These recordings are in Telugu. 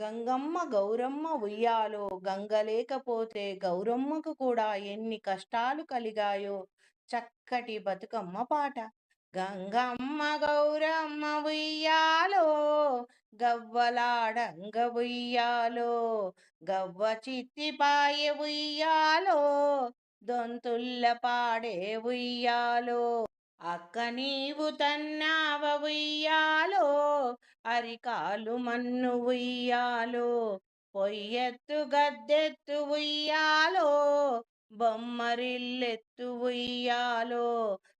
గంగమ్మ గౌరమ్మ ఉయ్యాలో గంగ లేకపోతే గౌరమ్మకు కూడా ఎన్ని కష్టాలు కలిగాయో చక్కటి బతుకమ్మ పాట. గంగమ్మ గౌరమ్మ ఉయ్యాలో గవ్వలాడంగ ఉయ్యాలో గవ్వ చిత్తిపాయ ఉయ్యాలో దొంతుల్ల పాడే ఉయ్యాలో. అక్క నీవు తన్నావ ఉయ్యాలో అరికాలు మన్ను ఉయ్యాలో పొయ్యెత్తు గద్దెత్తు ఉయ్యాలో బొమ్మరిల్లెత్తు ఉయ్యాలో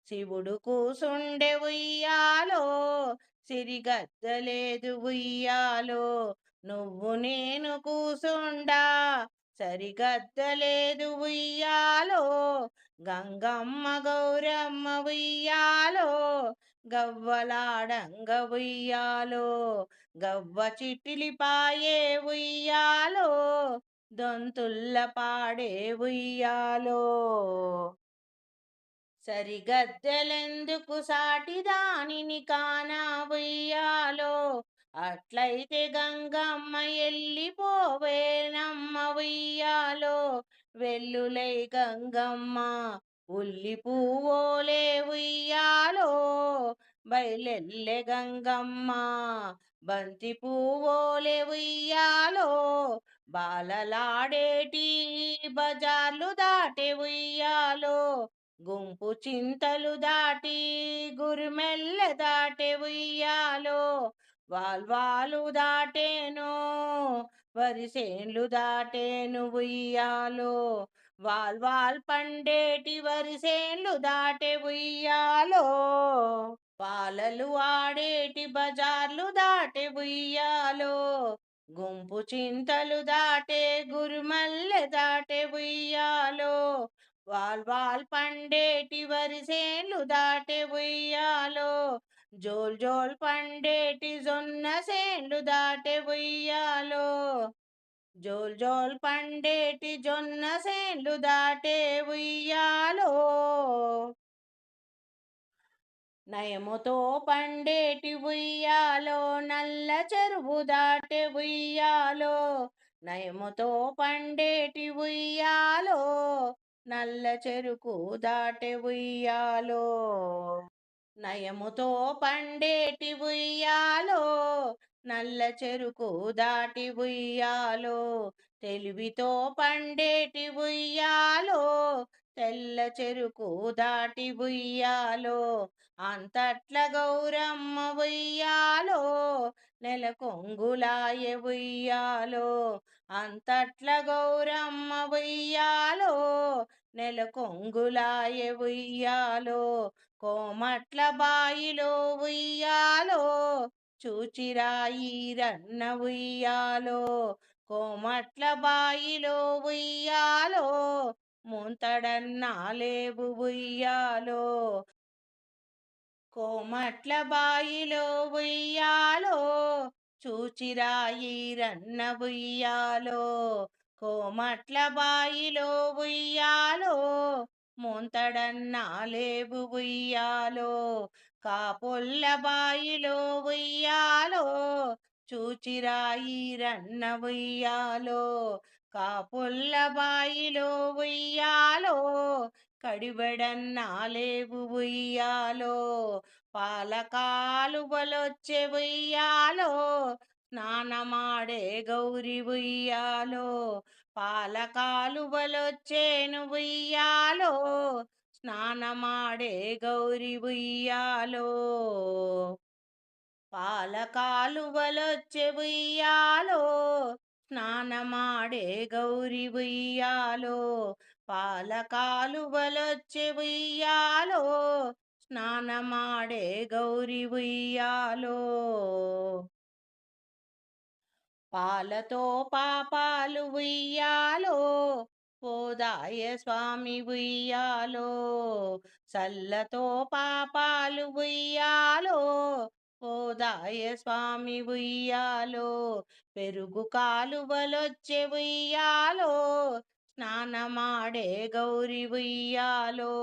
శివుడు కూసుండె ఉయ్యాలో సిరిగద్దలేదు ఉయ్యాలో నువ్వు నేను కూసుండా సరిగద్దలేదు ఉయ్యాలో గంగమ్మ గౌరమ్మ ఉయ్యాలో గవ్వలాడంగ ఉయ్యాలో గవ్వ చిట్టిలిపాయే ఉయ్యాలో దొంతుల్ల పాడే ఉయ్యాలో. సరిగద్దెలెందుకు సాటి దానిని కానా ఉయ్యాలో? అట్లయితే గంగమ్మ ఎల్లిపోవేనమ్మ ఉయ్యాలో. వెల్లులై గంగమ్మ ఉల్లి పువ్వోలే ఉయ్యాలో. బయలెల్లె గంగమ్మ బంతి పువ్వోలే ఉయ్యాలో. బాలలాడేటి బజార్లు దాటే ఉయ్యాలో. గుంపు చింతలు దాటి గురిమెల్ల దాటే ఉయ్యాలో. వాల్వాలు దాటేను వరిసేన్లు దాటేను ఉయ్యాలో. వాల్ వాల్ పండేటి వరిసేన్లు దాటే ఉయ్యాలో. పాలలు ఆడేటి బజార్లు దాటే ఉయ్యాలో. గుంపు చింతలు దాటే గురుమల్లె దాటే ఉయ్యాలో. వాల్ వాల్ పండేటి వరిసేన్లు దాటే ఉయ్యాలో. జోల్ జోల్ పండేటి జొన్న సేండు దాటే ఉయ్యాలో జోల్ జోల్ పండేటి జొన్న సేండ్లు దాటే ఉయ్యాలో నయముతో పండేటి ఉయ్యాలో నల్ల చెరువు దాటే ఉయ్యాలో నయముతో పండేటి ఉయ్యాలో నల్ల చెరుకు దాటే ఉయ్యాలో నయముతో పండేటి ఉయ్యాలో నల్ల చెరుకు దాటి ఉయ్యాలో తెలివితో పండేటి ఉయ్యాలో తెల్ల చెరుకు దాటి బుయ్యాలో అంతట్ల గౌరమ్మ బుయ్యాలో నెల కొంగులాయ బుయ్యాలో అంతట్ల గౌరమ్మ బుయ్యాలో నెల కొంగులాయ బుయ్యాలో కోమట్ల బాయిలో ఉయ్యాలో చూచిరాయి రన్న ఉయ్యాలో కోమట్ల బాయిలో ఉయ్యాలో ముంతడన్నాలేవు ఉయ్యాలో. కోమట్ల బాయిలో ఉయ్యాలో. చూచిరాయి రన్న ఉయ్యాలో. కోమట్ల బాయిలో ఉయ్యాలో. ముంతడన్నాలేవు ఉయ్యాలో. కాపుల్ల బాయిలో ఉయ్యాలో. చూచిరాయి రన్న ఉయ్యాలో. కాపుల్ల బాయిలో ఉయ్యాలో కడిబెడన్నాలేవు ఉయ్యాలో. పాలకాలువలొచ్చే ఉయ్యాలో స్నానమాడే గౌరి ఉయ్యాలో. పాలకాలువలొచ్చేను ఉయ్యాలో స్నానమాడే గౌరి ఉయ్యాలో. పాలకాలువలొచ్చే ఉయ్యాలో స్నానమాడే గౌరి ఉయ్యాలో పాలకాలువలొచ్చే ఉయ్యాలో స్నానమాడే గౌరి ఉయ్యాలో. పాలతో పాపాలు ఉయ్యాలో పోదాయ స్వామి ఉయ్యాలో చల్లతో పాపాలు ఉయ్యాలో ఓదాయ స్వామి ఉయ్యాలో పెరుగు కాలువలొచ్చే ఉయ్యాలో స్నానమాడే గౌరి ఉయ్యాలో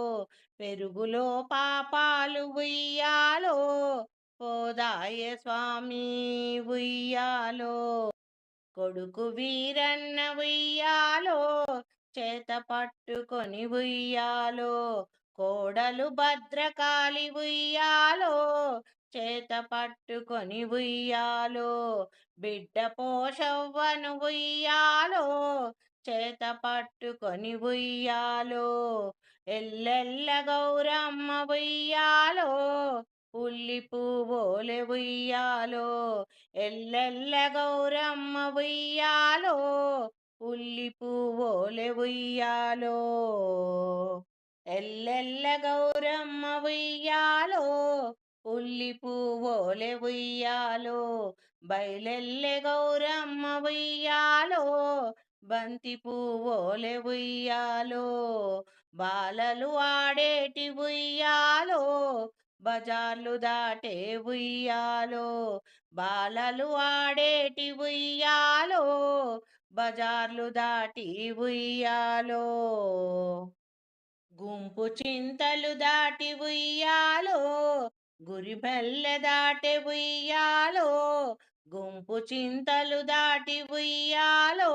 పెరుగులో పాపాలు ఉయ్యాలో ఓదాయ స్వామి ఉయ్యాలో కొడుకు వీరన్న ఉయ్యాలో చేత పట్టుకొని ఉయ్యాలో కోడలు భద్రకాళి ఉయ్యాలో చేత పట్టుకొని ఉయ్యాలో బిడ్డ పోషవ్వను ఉయ్యాలో చేత పట్టుకొని ఉయ్యాలో ఎల్లెల్ల గౌరమ్మ ఉయ్యాలో ఉల్లి పువ్వులే ఉయ్యాలో ఎల్లెల్ల గౌరమ్మ ఉయ్యాలో ఉల్లి పువ్వులే ఉయ్యాలో ఎల్లెల్ల గౌరమ్మ ఉయ్యాలో ఉల్లి పువ్వులే ఉయ్యాలో బయలెల్లె గౌరమ్మ ఉయ్యాలో బంతి పువ్వులే ఉయ్యాలో బాలలు ఆడేటి ఉయ్యాలో బజార్లు దాటే ఉయ్యాలో బాలలు ఆడేటి ఉయ్యాలో బజార్లు దాటి ఉయ్యాలో. గుంపు చింతలు దాటి ఉయ్యాలో గురిబల్లె దాటి ఉయ్యాలో గుంపు చింతలు దాటి ఉయ్యాలో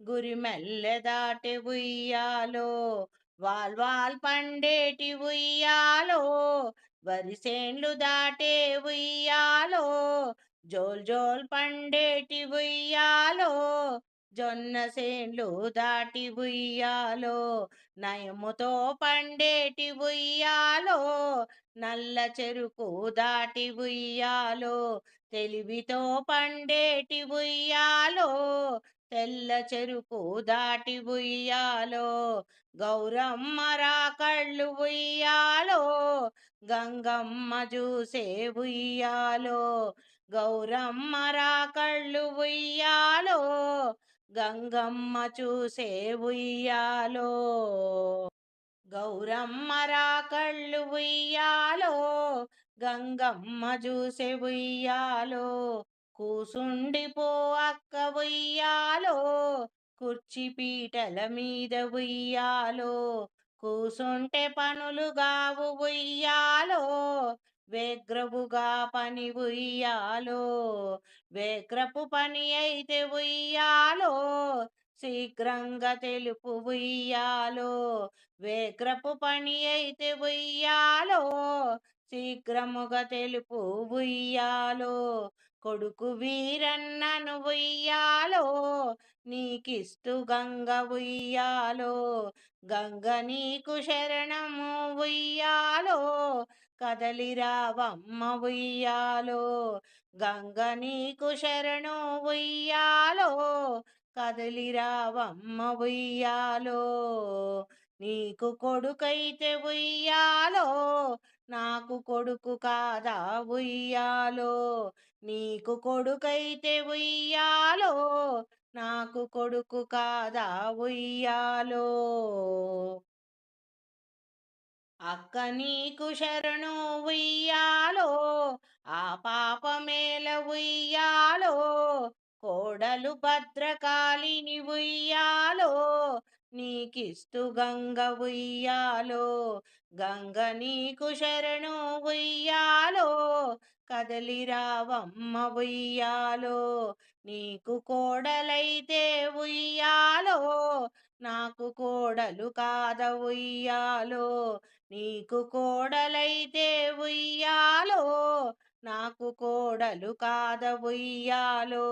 గురి మెల్లె దాటి ఉయ్యాలో వాల్ వాల్ పండేటి ఉయ్యాలో వరిసేండ్లు దాటే ఉయ్యాలో జోల్ జోల్ పండేటి ఉయ్యాలో జొన్న సేన్లు దాటి బుయ్యాలో నయముతో పండేటి బుయ్యాలో నల్ల చెరుకు దాటి బుయ్యాలో తెలివితో పండేటి బుయ్యాలో తెల్ల చెరుకు దాటి ఉయ్యాలో గౌరమ్మ రాకళ్ళు ఉయ్యాలో గంగమ్మ చూసే ఉయ్యాలో గౌరమ్మ రాకళ్ళు ఉయ్యాలో గంగమ్మ చూసే ఉయ్యాలో గౌరమ్మ రాకళ్ళు ఉయ్యాలో గంగమ్మ చూసే ఉయ్యాలో కూసుండిపో అక్క ఉయ్యాలో కుర్చీ పీటల మీద ఉయ్యాలో కూసుంటే పనులు గావు ఉయ్యాలో వేగ్రపుగా పని ఉయ్యాలో వేగ్రపు పని అయితే ఉయ్యాలో శీఘ్రంగా తెలుపు ఉయ్యాలో వేగ్రపు పని అయితే ఉయ్యాలో శీఘ్రముగా తెలుపు ఉయ్యాలో కొడుకు వీరన్నను ఉయ్యాలో. నీకిస్తు గంగ ఉయ్యాలో గంగ నీకు శరణము ఉయ్యాలో కదలిరావమ్మ ఉయ్యాలో గంగ నీకు శరణు ఉయ్యాలో కదలిరావమ్మ ఉయ్యాలో నీకు కొడుకైతే ఉయ్యాలో నాకు కొడుకు కాదా ఉయ్యాలో నీకు కొడుకైతే ఉయ్యాలో నాకు కొడుకు కాదా ఉయ్యాలో? అక్క నీకు శరణు ఉయ్యాలో ఆ పాపమేల ఉయ్యాలో కోడలు భద్రకాళిని ఉయ్యాలో. నీకిస్తు గంగ ఉయ్యాలో గంగ నీకు శరణు ఉయ్యాలో కదలిరావమ్మ ఉయ్యాలో నీకు కోడలైతే ఉయ్యాలో నాకు కోడలు కాద ఉయ్యాలో నీకు కోడలైతే ఉయ్యాలో నాకు కోడలు కాదవుయ్యాలో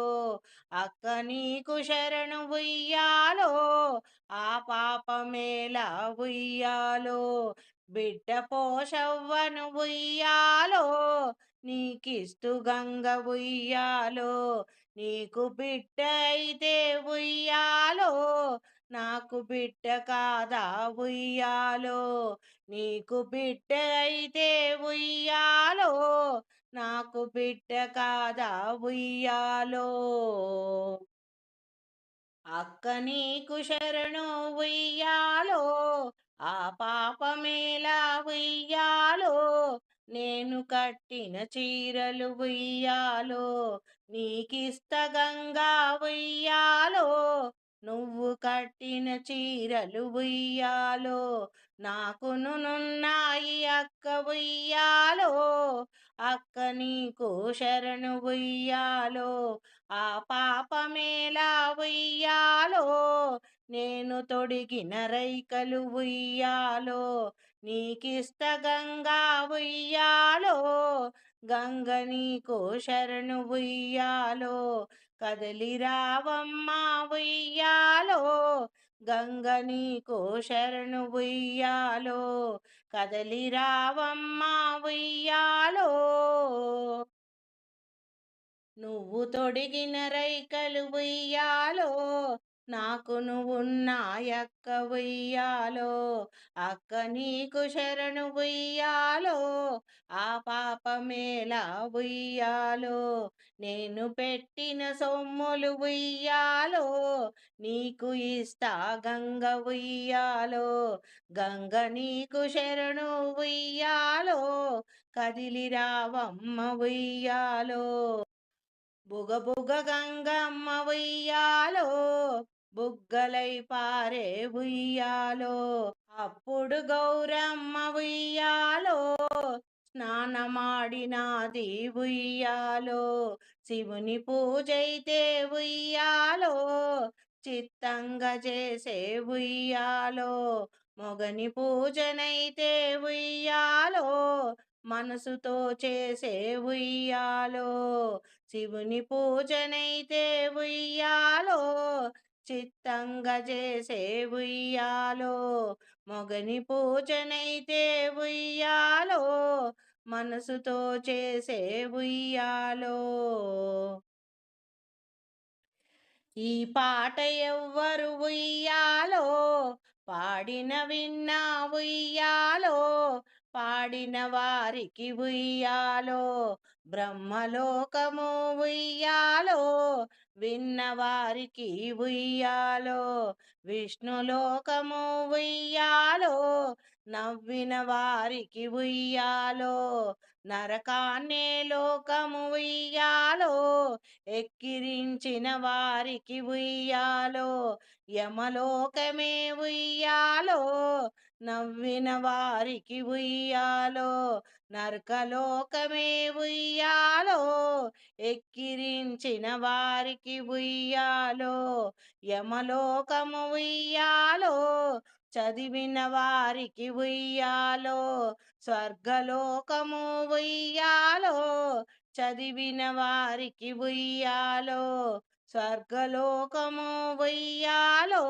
అక్క నీకు శరణు ఉయ్యాలో ఆ పాపమేలా ఉయ్యాలో బిడ్డ పోషవ్వను ఉయ్యాలో నీకిస్తు గంగ ఉయ్యాలో నీకు బిడ్డ అయితే ఉయ్యాలో నాకు బిడ్డ కాదా ఉయ్యాలో నీకు బిడ్డ అయితే ఉయ్యాలో నాకు బిడ్డ కాదా ఉయ్యాలో? అక్క నీకు శరణు ఉయ్యాలో ఆ పాపమేలా ఉయ్యాలో? నేను కట్టిన చీరలు ఉయ్యాలో నీకిస్త గంగా ఉయ్యాలో? నువ్వు కట్టిన చీరలు ఉయ్యాలో నాకును నున్నాయి అక్క ఉయ్యాలో అక్క నీకు శరణు ఉయ్యాలో ఆ పాపమేలా ఉయ్యాలో నేను తొడిగిన రైకలు ఉయ్యాలో నీకిష్ట గంగా ఉయ్యాలో గంగ నీకు శరణు ఉయ్యాలో కదలి రావమ్మ ఉయ్యాలో. గంగ శరణు ఉయ్యాలో కదలి ఉయ్యాలో. నువ్వు తొడిగిన రైకలు ఉయ్యాలో నాకు నువ్వున్నాయక్క ఉయ్యాలో అక్క నీకు శరణు ఉయ్యాలో ఆ పాపమేలా ఉయ్యాలో నేను పెట్టిన సొమ్ములు ఉయ్యాలో నీకు ఇస్తా గంగ ఉయ్యాలో గంగ నీకు శరణు ఉయ్యాలో కదిలిరావమ్మ ఉయ్యాలో బుగ బుగ గంగమ్మ ఉయ్యాలో బుగ్గలై పారే ఉయ్యాలో. అప్పుడు గౌరమ్మ ఉయ్యాలో స్నానమాడినాది ఉయ్యాలో. శివుని పూజైతే ఉయ్యాలో చిత్తంగా చేసే ఉయ్యాలో. మొగని పూజనైతే ఉయ్యాలో మనసుతో చేసే ఉయ్యాలో. శివుని పూజనైతే ఉయ్యాలో చిత్తంగా చేసే ఉయ్యాలో మొగని పూజనైతే ఉయ్యాలో మనసుతో చేసే ఉయ్యాలో ఈ పాట ఎవ్వరు ఉయ్యాలో పాడిన విన్నా ఉయ్యాలో పాడిన వారికి ఉయ్యాలో. బ్రహ్మలోకము ఉయ్యాలో విన్నవారికి ఉయ్యాలో విష్ణులోకము ఉయ్యాలో నవ్విన వారికి ఉయ్యాలో నరకాన్నే లోకము ఉయ్యాలో ఎక్కిరించిన వారికి ఉయ్యాలో యమలోకమే ఉయ్యాలో నవ్విన వారికి ఉయ్యాలో నరకలోకమే ఉయ్యాలో ఎక్కిరించిన వారికి ఉయ్యాలో యమలోకము ఉయ్యాలో చదివిన వారికి ఉయ్యాలో స్వర్గలోకము ఉయ్యాలో చదివిన వారికి ఉయ్యాలో స్వర్గలోకము ఉయ్యాలో.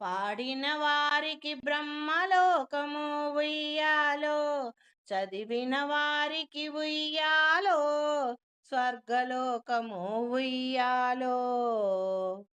పాడిన వారికి బ్రహ్మలోకము ఉయ్యాలో చదివిన వారికి ఉయ్యాలో స్వర్గలోకము ఉయ్యాలో.